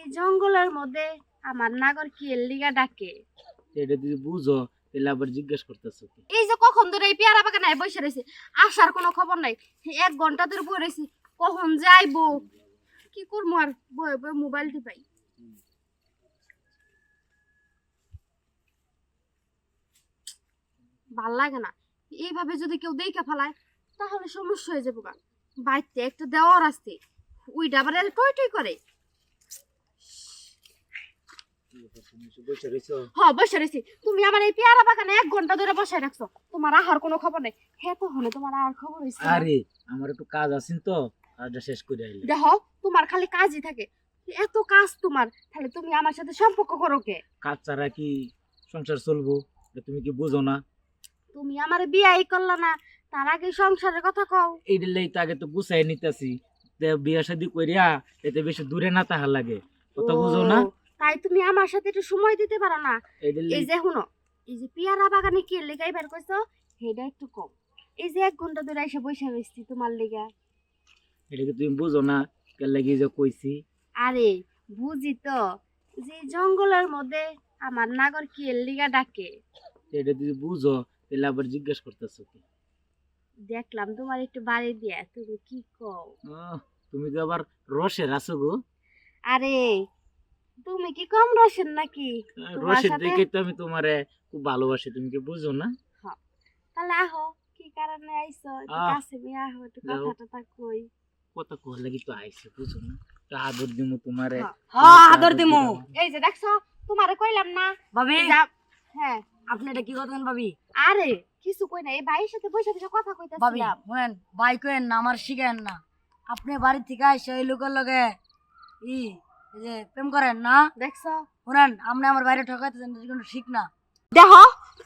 এই জঙ্গলের মধ্যে আমার নাগর কি এর লিগা ডাকে? এটা যদি বুঝো তাহলে আবার জিজ্ঞেস করতেছো এই যে কখন ধরে এই পেয়ারা বাগানে বসে রয়েছে আসার কোনো খবর নাই। এক ঘণ্টা ধরে বসে রয়েছি কখন যাইবো? কি করব আর? বয়ে বয়ে মোবাইল টিপাই। ভালো লাগে না। এইভাবে যদি কেউ দেখে ফেলায় তাহলে সমস্যা হয়ে যাব গা। বাইতে একটা দেওয়ার আসতে ওই ডাবার টই টই করে। তুমি এসে বসে রয়েছো। তুমি আমার এই পেয়ারা বাগানে এক ঘণ্টা ধরে বসে রাখছো। তোমার আহার কোনো খবর নেই। হ্যাঁ তো হলে তোমার আর খবর হয়েছে? আরে আমার একটু কাজ আছে তো কাজটা শেষ করে আইলে দেখো তোমার খালি কাজই থাকে। এত কাজ তোমার তাহলে তুমি আমার সাথে সম্পর্ক করো কে? কাজ ছাড়া কি সংসার চলবো? তুমি কি বুঝো না? তুমি আমার বিয়াই করলা না তার আগে সংসারের কথা কও। এইটা লেই তো আগে তো গুছাই নিতেছি। বিয়া শাদি করিয়া এতে বেশি দূরে না তাহার লাগে। কথা বুঝো না? তাই তুমি আমার সাথে একটু সময় দিতে পারো না। এই যে শুনো এই যে পেয়ারা বাগানে কি লেগাই বের করছ সেটা একটু কম। এই যে এক ঘণ্টা ধরে এসে বসে রয়েছি তোমার লেগা। এটা কি তুমি বুঝো না? কে লাগি যে কইছি। আরে বুঝি তো। যে জঙ্গলের মধ্যে আমার নাগর কি লিগা ডাকে। এটা যদি বুঝো তাহলে আবার জিজ্ঞেস করতেছো কি? দেখলাম তোমার একটু বাড়ি দিয়া তুমি কি কও? তুমি তো আবার রসের আছো গো। আরে তুমি কি কম রসেন নাকি? তোমার রসের দেখে তো আমি তোমারে খুব ভালোবাসি তুমি কি বুঝো না? তাহলে আহো কি কারণে আইছো কাছে আহো একটু যাও। কথা কই। কথা কর লাগি তো আইছে বুঝো না? তো আদর দিমু তোমারে। হ্যাঁ। হ্যাঁ আদর দিমু। এই যে দেখছ তোমারে কইলাম না। ভাবি হ্যাঁ। আপনি এটা কি করতেন ভাবি? আরে কিছু কই না এই ভাইয়ের সাথে বসে বসে কথা ভাবি কইতাছিলাম শুনেন ভাই কেন না আমার শিখেন না। আপনি বাড়ি থেকে আসে ওই লোকের লগে ই এই যে প্রেম করেন না? দেখছ? শুনেন আপনি আমার বাইরে ঠকাইতেছেন কিন্তু ঠিক না। দেখো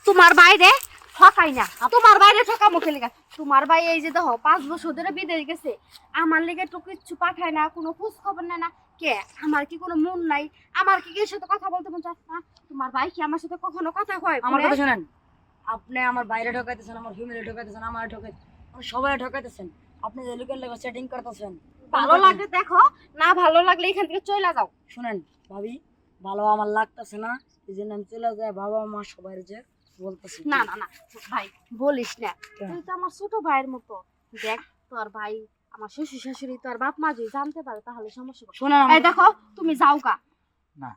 তোমার বাইরে ঠকাই না। তোমার বাইরে ঠকা মুখে লেগা? তোমার ভাই এই যে দেখো পাঁচ বছর ধরে বিদেশ গেছে। আমার লেগে তো কিচ্ছু পাঠায় না কোনো খোঁজ খবর নেয় না। কে? আমার কি কোনো মন নাই? আমার কি এর সাথে কথা বলতে মন চায়? না তোমার ভাই কি আমার সাথে কখনো কথা কয় আমার কথা শুনেন আপনি আমার বাইরে ঠকাইতেছেন আমার ফ্যামিলি ঠকাইতেছেন আমার আপনি সবাই ঠকাইতেছেন। আপনি যে লোকের লগে সেটিং করতেছেন ভালো লাগে দেখো না ভালো লাগলে এখান থেকে চলে যাও। শুনেন ভাবি ভালো আমার লাগতেছে না এই জন্য আমি চলে যাই বাবা মা সবাই যে বলতেছি না না না ভাই বলিস না। তুই তো আমার ছোট ভাইয়ের মতো। দেখ তোর ভাই আমার শ্বশুর শাশুড়ি তোর বাপ মা যদি জানতে পারে তাহলে সমস্যা হবে। শুনেন এই দেখো তুমি যাও গা। না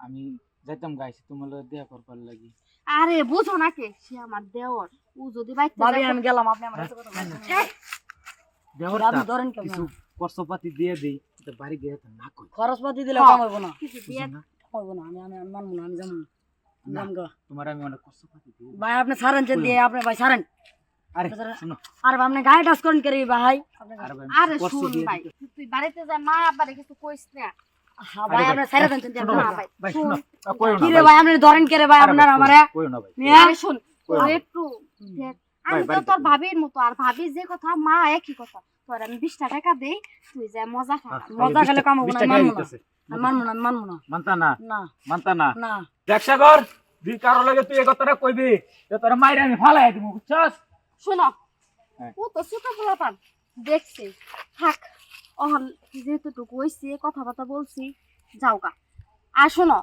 আমি যাইতাম গাইছি তোমার লগে দেখা করবার লাগি। আরে বুঝো না কে সে আমার দেওর। ও যদি বাইতে ভাবি যায়- আমি গেলাম আপনি আমার সাথে কথা বলছেন এই, দেওরটা আপনি ধরেন কেমন? খরচপাতি দিয়ে দেই এটা বাড়ি গিয়ে না কই খরচপাতি দিলে হ্যাঁ। কাম হইব না। কিছু দিয়ে না? হইব না আমি আমি মানবো না আমি যাব না। তোমার আমি অনেক খরচপাতি দিই। ভাই আপনি সারেন যে দিয়ে আপনি ভাই সারেন আরে শুনো। আর আপনি গায়ে টাচ করেন কে রে ভাই? আপনি আরে শুন ভাই। তুই বাড়িতে যা মা আব্বারে কিছু কইস না। হ্যাঁ ভাই আপনি দেন। ভাই শুন। কি রে ভাই। আপনি ধরেন কে রে ভাই আপনার আমারে? কইও না ভাই শুন? একটু আমি তো তোর ভাবির মতো আর ভাবি যে কথা মা একই কথা। তোর আমি বিশটা টাকা দেই তুই যা মজা খা। হ্যাঁ, মজা খেলে টাকা- কাম হব না, মানবো না। মানবো না মানবো না। মানতা না। না। মানতা না। না। দেখ সাগর তুই কারও লাগে তুই এই কথাটা কইবি যে তোর মাইরে আমি ফালাই দিব বুঝছস? শোনো হ্যাঁ। ও তো ছোট পোলাপান দেখছি। থাক অহন যেহেতু টুকু হইছি কথাবার্তা বলছি যাও গা। আর শোনো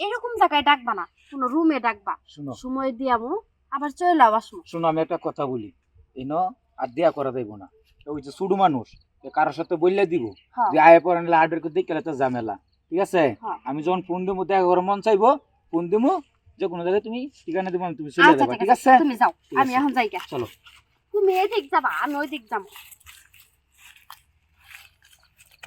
এরকম জায়গায় ডাকবা না কোনো রুমে ডাকবা। শুনো। সময় দিয়ামু আবার চলে আসব শুনো আমি একটা কথা বলি। এই ন আর দেয়া করা দেব না। ওই যে সুডু মানুষ কারোর সাথে বললে দিব। হ্যাঁ। যে আয় পরে আর্ডার করে দেখলে তো ঝামেলা ঠিক আছে? হ্যাঁ। আমি যখন ফোন দেবো দেখা করে মন চাইব ফোন দেবো যে কোনো জায়গায় তুমি ঠিকানা দিব আমি তুমি চলে আচ্ছা যাবা ঠিক আছে তুমি যাও আমি এখন যাই চলো। তুমি এদিক যাবা আমি ওইদিক যাব।